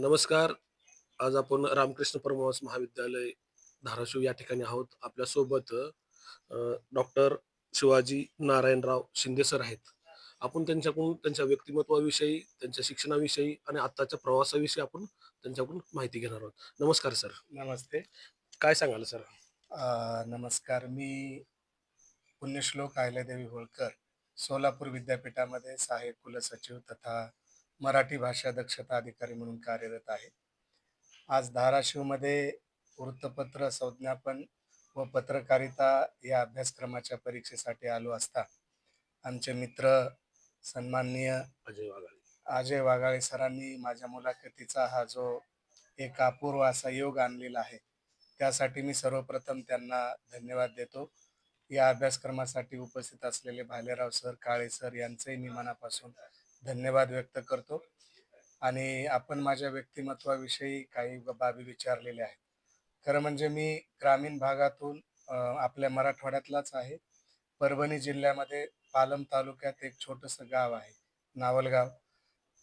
नमस्कार. आज आपण रामकृष्ण परमहंस महाविद्यालय धाराशिव या ठिकाणी आहोत. आपल्यासोबत डॉक्टर शिवाजी नारायणराव शिंदे सर आहेत. आपण त्यांच्याकडून त्यांच्या व्यक्तिमत्त्वाविषयी, त्यांच्या शिक्षणाविषयी आणि आत्ताच्या प्रवासाविषयी आपण त्यांच्याकडून माहिती घेणार आहोत. नमस्कार सर. नमस्ते. काय सांगाल सर? नमस्कार. मी पुण्यश्लोक अहिल्यादेवी होळकर, सोलापूर विद्यापीठामध्ये सहाय्यक कुलसचिव तथा मराठी भाषा दक्षता अधिकारी म्हणून कार्यरत आहे. आज धाराशिवमध्ये वृत्तपत्र संज्ञापन व पत्रकारिता या अभ्यासक्रमाच्या परीक्षेसाठी आलो असता, आमचे मित्र सन्माननीय अजय वाघाळे. अजय वाघाळे सरांनी माझ्या मुलाखतीचा हा जो एक अपूर्व असा योग आणलेला आहे, त्यासाठी मी सर्वप्रथम त्यांना धन्यवाद देतो. या अभ्यासक्रमासाठी उपस्थित असलेले भालेराव सर, काळे सर यांचेही मी मनापासून धन्यवाद व्यक्त करतो. आणि आपण माझ्या व्यक्तिमत्वाविषयी काही बाबी विचारलेल्या आहेत. खरं म्हणजे मी ग्रामीण भागातून आपल्या मराठवाड्यातलाच आहे. परभणी जिल्ह्यामध्ये पालम तालुक्यात एक छोटंसं गाव आहे, नावलगाव.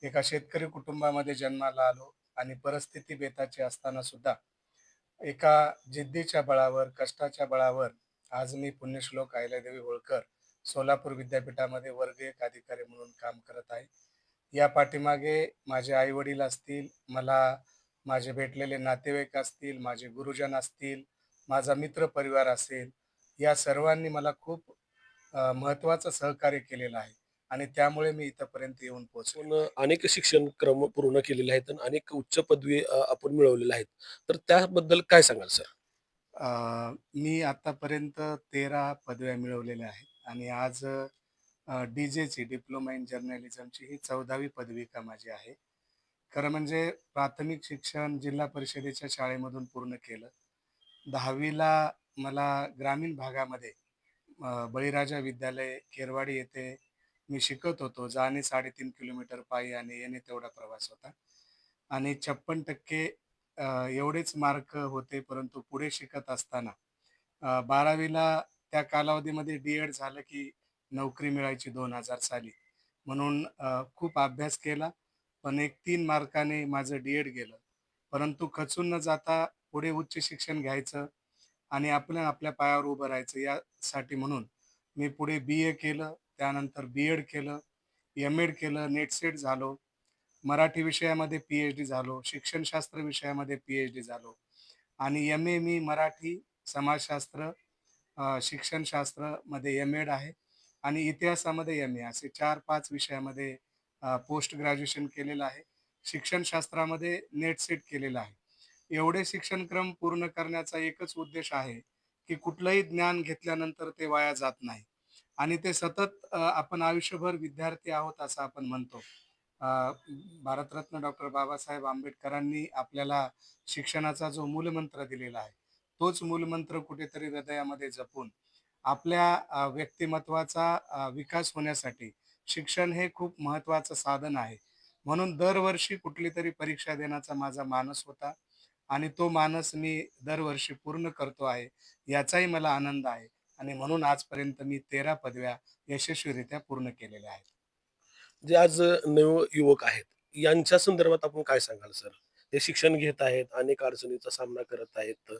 एका शेतकरी कुटुंबामध्ये जन्माला आलो आणि परिस्थिती बेताची असताना सुद्धा एका जिद्दीच्या बळावर, कष्टाच्या बळावर आज मी पुण्यश्लोक अहिल्यादेवी होळकर, सोलापूर विद्यापीठामध्ये वर्ग 1 अधिकारी म्हणून काम करत आहे. या पाठीमागे माझे आई-वडील असतील, मला माझे भेटलेले नातेवाईक असतील, माझे गुरुजन असतील, माझा मित्रपरिवार असेल, या सर्वांनी मला खूप महत्त्वाचं सहकार्य केलेलं आहे आणि त्यामुळे मी इथपर्यंत येऊन पोहोचलो. आपण अनेक शिक्षणक्रम पूर्ण केलेले आहेत आणि अनेक उच्च पदवी आपण मिळवलेल्या आहेत. तर त्याबद्दल काय सांगाल सर? मी आतापर्यंत 13 पदव्या मिळवलेल्या आहेत आणि आज डी-जेची डिप्लोमा इन जर्नलिझमची ही 14वी पदविका माझी आहे. खरं म्हणजे प्राथमिक शिक्षण जिल्हा परिषदेच्या शाळेमधून पूर्ण केलं. 10वीला मला ग्रामीण भागामध्ये बळीराजा विद्यालय केरवाडी येथे मी शिकत होतो. जाणे 3.5 किलोमीटर पायी आणि येणे तेवढा प्रवास होता आणि छप्पन टक्के एवढेच मार्क होते. परंतु पुढे शिकत असताना बारावीला त्या कालावधीमध्ये डी-एड झालं की नोकरी मिळायची दोन हजार साली. म्हणून खूप अभ्यास केला. पण एक तीन मार्काने माझं डी-एड गेलं. परंतु खचून न जाता पुढे उच्च शिक्षण घ्यायचं आणि आपल्या आपल्या पायावर उभं राहायचं यासाठी म्हणून मी पुढे बी-ए केलं, त्यानंतर बी-एड केलं, एम-एड केलं, नेट-सेट झालो. मराठी विषयामध्ये पी-एच-डी झालो. शिक्षणशास्त्र विषयामध्ये पी-एच-डी झालो आणि एम-ए मी मराठी, समाजशास्त्र, शिक्षणशास्त्रामध्ये एम-एड आहे आणि इतिहासामध्ये एम-ए असे 4-5 विषयामध्ये पोस्ट ग्रॅज्युएशन केलेलं आहे. शिक्षणशास्त्रामध्ये नेट-सेट केलेलं आहे. एवढे शिक्षणक्रम पूर्ण करण्याचा एकच उद्देश आहे, की कुठलंही ज्ञान घेतल्यानंतर ते वाया जात नाही आणि ते सतत आपण आयुष्यभर विद्यार्थी आहोत असं आपण म्हणतो. भारतरत्न डॉक्टर बाबासाहेब आंबेडकरांनी आपल्याला शिक्षणाचा जो मूलमंत्र दिलेला आहे, तोच मूलमंत्र कुठेतरी हृदयामध्ये जपून आपल्या व्यक्तिमत्वाचा विकास होण्यासाठी शिक्षण हे खूप महत्त्वाचं साधन आहे. म्हणून दरवर्षी कुठलीतरी परीक्षा देण्याचा माझा मानस होता आणि तो मानस मी दरवर्षी पूर्ण करतो आहे. याचाही मला आनंद आहे आणि म्हणून आजपर्यंत मी 13 पदव्या यशस्वीरित्या पूर्ण केलेल्या आहेत. जे आज नव युवक आहेत, यांच्या संदर्भात आपण काय सांगाल सर? ते शिक्षण घेत आहेत, अनेक अडचणीचा सामना करत आहेत,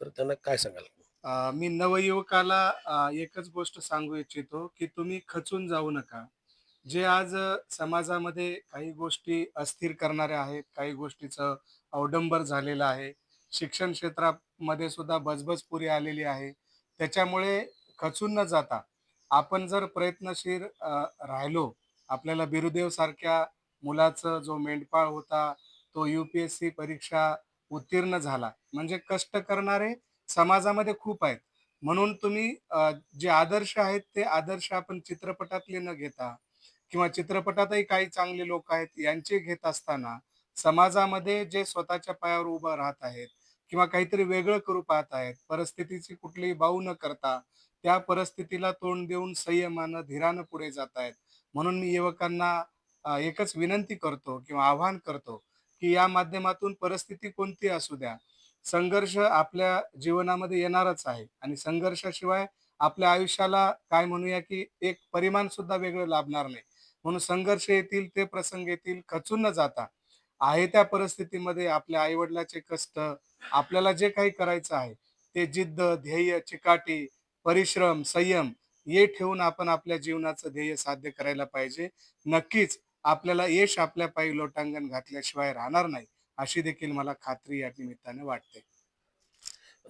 तर त्यांना काय सांगाल? अ, मी नवयुवकाला अ, एकच गोष्ट सांगू इच्छितो, की तुम्ही खचून जाऊ नका. जे आज अ, समाजामध्ये काही गोष्टी अस्थिर करणाऱ्या आहेत, काही गोष्टीचं अवडंबर झालेलं आहे. शिक्षण क्षेत्रामध्ये सुद्धा बजबजपुरी आलेली आहे. त्याच्यामुळे खचून न जाता आपण जर प्रयत्नशील अ, राहिलो, आपल्याला बिरुदेवसारख्या मुलाचा जो मेंढपाळ होता, तो यू-पी-एस-सी परीक्षा उत्तीर्ण झाला. म्हणजे कष्ट करणारे समाजामध्ये खूप आहेत. म्हणून तुम्ही जे आदर्श आहेत, ते आदर्श आपण चित्रपटातले न घेता किंवा चित्रपटातही काही चांगले लोक आहेत, यांचे घेत असताना समाजामध्ये जे स्वतःच्या पायावर उभं राहत आहेत किंवा काहीतरी वेगळं करू पाहत आहेत, परिस्थितीची कुठलीही बाऊ न करता त्या परिस्थितीला तोंड देऊन संयमानं, धीरानं पुढे जात आहेत. म्हणून मी युवकांना एकच विनंती करतो किंवा आवाहन करतो, की या माध्यमातून परिस्थिती कोणती असू द्या, संघर्ष आपल्या जीवनामध्ये येणारच आहे. आणि संघर्षाशिवाय आपल्या आयुष्याला काय म्हणूया, की एक परिमाण सुद्धा वेगळं लाभणार नाही. म्हणून संघर्ष येतील, ते प्रसंग येतील, खचून न जाता आहे त्या परिस्थितीमध्ये आपल्या आईवडिलाचे कष्ट आपल्याला जे काही करायचं आहे ते जिद्द ध्येय चिकाटी परिश्रम संयम हे ठेवून आपण आपल्या जीवनाचं ध्येय साध्य करायला पाहिजे. नक्कीच आपल्याला यश आपल्या पायी लोटांगण घातल्याशिवाय राहणार नाही अशी देखील मला खात्री या निमित्ताने वाटते.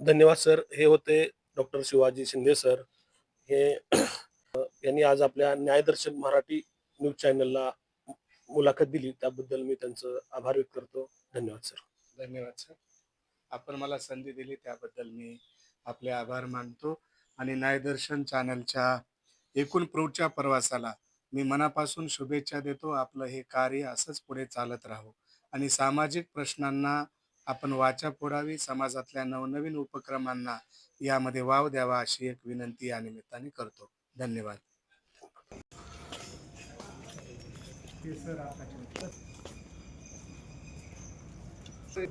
धन्यवाद सर. हे होते डॉक्टर शिवाजी शिंदे सर. हे यांनी आज आपल्या न्यायदर्शन मराठी न्यूज चॅनलला मुलाखत दिली. त्याबद्दल मी त्यांचं आभार व्यक्त करतो. धन्यवाद सर. धन्यवाद सर. आपण मला संधी दिली त्याबद्दल मी आपले आभार मानतो. आणि न्यायदर्शन चॅनलच्या एकूण पुढच्या प्रवासाला मी मनापासून शुभेच्छा देतो. आपलं हे कार्य असंच पुढे चालत राहो. आणि सामाजिक प्रश्नांना आपण वाचा फोडावी. समाजातल्या नवनवीन उपक्रमांना यामध्ये वाव द्यावा अशी एक विनंती या निमित्ताने करतो. धन्यवाद. सर